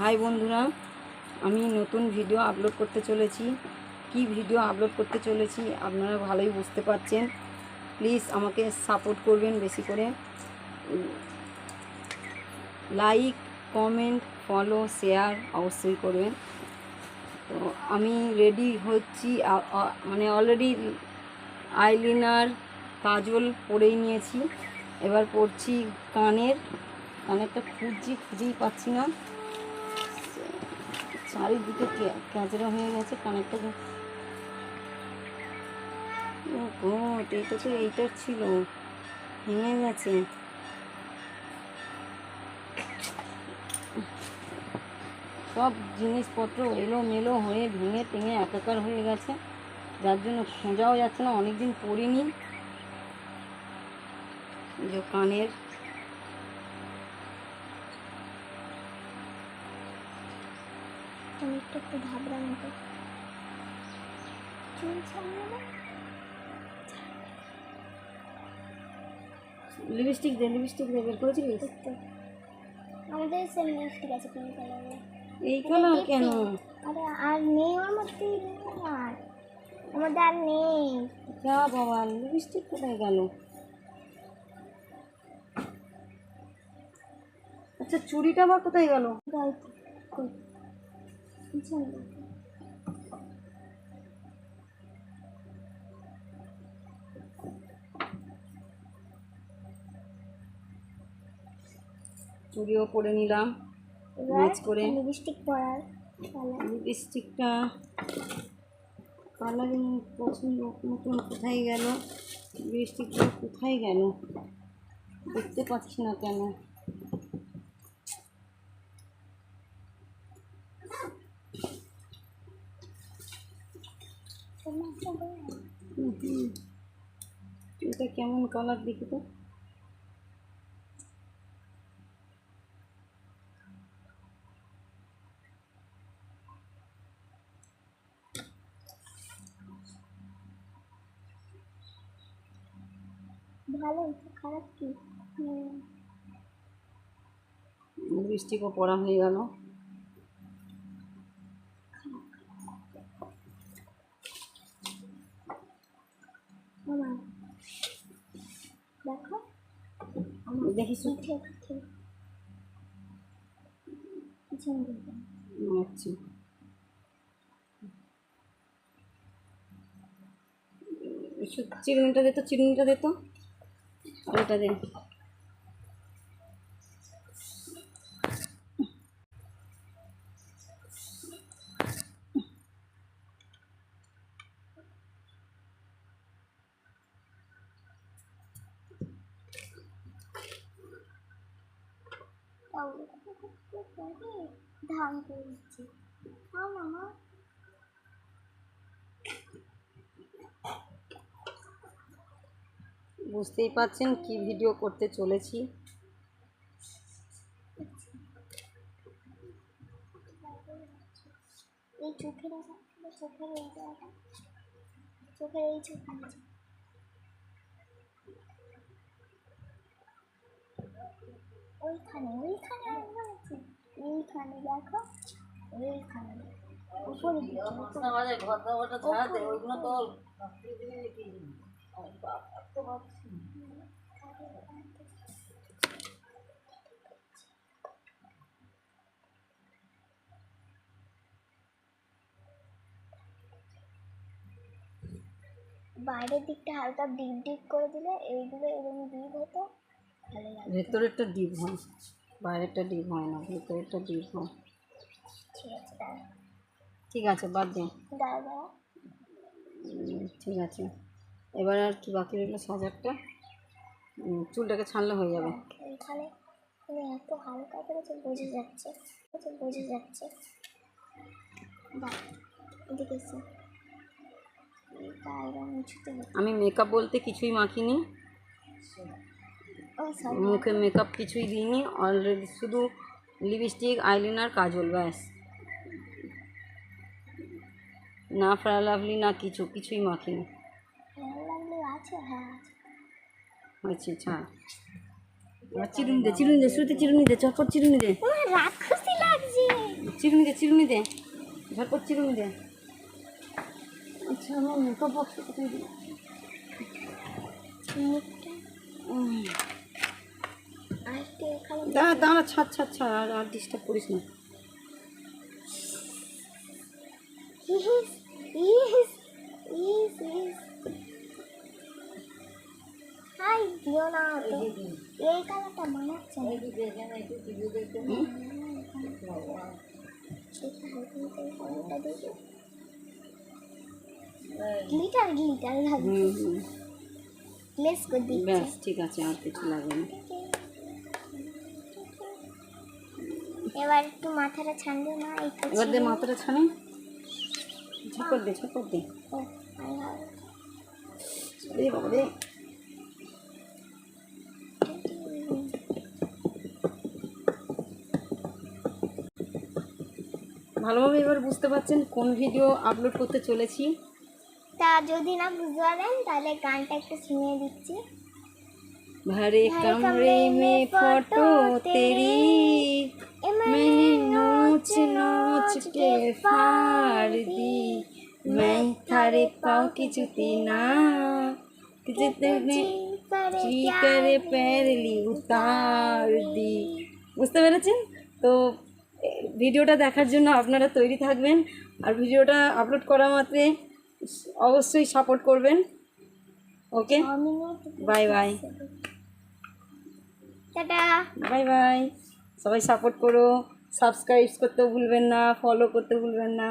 High বন্ধুরা। আমি নতুন ভিডিও আপলোড করতে চলেছি। কি ভিডিও আপলোড করতে চলেছি, আপনারা ভালোই বুঝতে পারছেন। প্লিজ আমাকে সাপোর্ট করবেন বেশি করে। লাইক কমেন্ট ফলো শেয়ার অবশ্যই করবেন। তো আমি রেডি হচ্ছি মানে অলরেডি আইলিনার কাজল পরেই নিয়েছি। এবার পরছি কানের। কানেরটা খুঁজছি, খুঁজেই পাচ্ছি না। চারিদিকে ক্যাচড়া হয়ে গেছে কানেরটা ও গড, এটা তো এইটার ছিল। ভেঙে গেছে। সব জিনিসপত্র এলো মেলো হয়ে ভেঙে টেঙে একাকার হয়ে গেছে। যার জন্য খোঁজাও যাচ্ছে না, অনেকদিন পরিনি যে কানের আমি একটু ঘাবড়া মতো চুল না লিপস্টিক দে লিপস্টিক দে বের করেছিলিস? আমাদের সেম লিপস্টিক আছে পিঙ্ক কালারের এই কালার কেন? আরে আর নেই আমার নেই আর আমাদের আর নেই। যা বাবা লিপস্টিক কোথায় গেল? আচ্ছা চুড়িটা আবার কোথায় গেল? চুড়িও পরে নিলাম ম্যাচ করে। লিপস্টিক পরার। লিপস্টিকটা কালারিং পছন্দ মতন কোথায় গেল? লিপস্টিকটা কোথায় গেল? দেখতে পাচ্ছি না কেন। এটা কেমন কালার দেখি তো? ভালো খারাপ কি? লিপস্টিকও পরা হয়ে গেল আমার দেখো দেখিস আচ্ছা চিরুনিটা দে তো চিরুনিটা দে তো এটা দে ধান করে দিচ্ছি হ্যাঁ বুঝতেই পাচ্ছেন কি ভিডিও করতে চলেছি। এই চোখের চোখের এই জায়গাটা চোখের এই চোখ ওইখানে ওইখানে আছে এইখানে দেখো এইখানে উপরে। বাইরের দিকটা হালকা ডিপ ডিপ করে দিলে এইগুলো এরকম ডিপ হতো। ভেতরেরটা ডিপ হয় বাইরেরটা ডিপ হয় না ভেতরেরটা ডিপ হয়। ঠিক আছে বাদ দে। দাঁড়া দাঁড়া উম, ঠিক আছে। এবার আর কি বাকি রইল সাজারটা? চুলটাকে ছানলে হয়ে যাবে। এত হালকা করেছে বোঝা যাচ্ছে তো বোঝা যাচ্ছে। আমি মেকআপ বলতে কিছুই মাখিনি। মুখে মেকআপ কিছুই দিইনি অলরেডি শুধু লিপস্টিক আইলাইনার কাজল ব্যাস। না ফ্রা লাভলি না কিছু কিছুই মাখিনি। হয়েছে ছাড় চিরুনি দে চিরুনি দে শুরুতে চিরুনি দে চটপট চিরুনি দে। রাক্ষসী লাগছে। চিরুনি দে চিরুনি দে ঝটপট চিরুনি দে। আচ্ছা আমার মেকআপ বক্স কোথায় দিই মুখটা। আর একটু এখানে দাঁড়া দাঁড়া ছাড় ছাড় ছাড় আর আর ডিস্টার্ব করিস না। গ্লিটার গ্লিটার লাগবে ব্যাস ঠিক আছে আর কিছু লাগবে না। এবার একটু মাথাটা ছানবে না এই তো এবার দে ছিল। মাথাটা ছানি ঝপট দে ঝপট দে ও, আরে বাবা। রে বাবা রে ভালোভাবে এবার বুঝতে পারছেন কোন ভিডিও আপলোড করতে চলেছি তা যদি না বুঝতে পারেন তাহলে গানটা একটু শুনিয়ে দিচ্ছি भरे कमरे में फोटो तेरी मैंने नोच नोच के फाड़ दी मैं थारे पाँव की जूती ना कि जितने जी करे पैर ली उतार দি বুঝতে পেরেছেন তো এ, ভিডিওটা দেখার জন্য আপনারা তৈরি থাকবেন আর ভিডিওটা আপলোড করা মাত্রে অবশ্যই সাপোর্ট করবেন ওকে ছ minute bye bye tata bye bye সবাই সাপোর্ট করো সাবস্ক্রাইব করতেও ভুলবেন না ফলো করতে ভুলবেন না।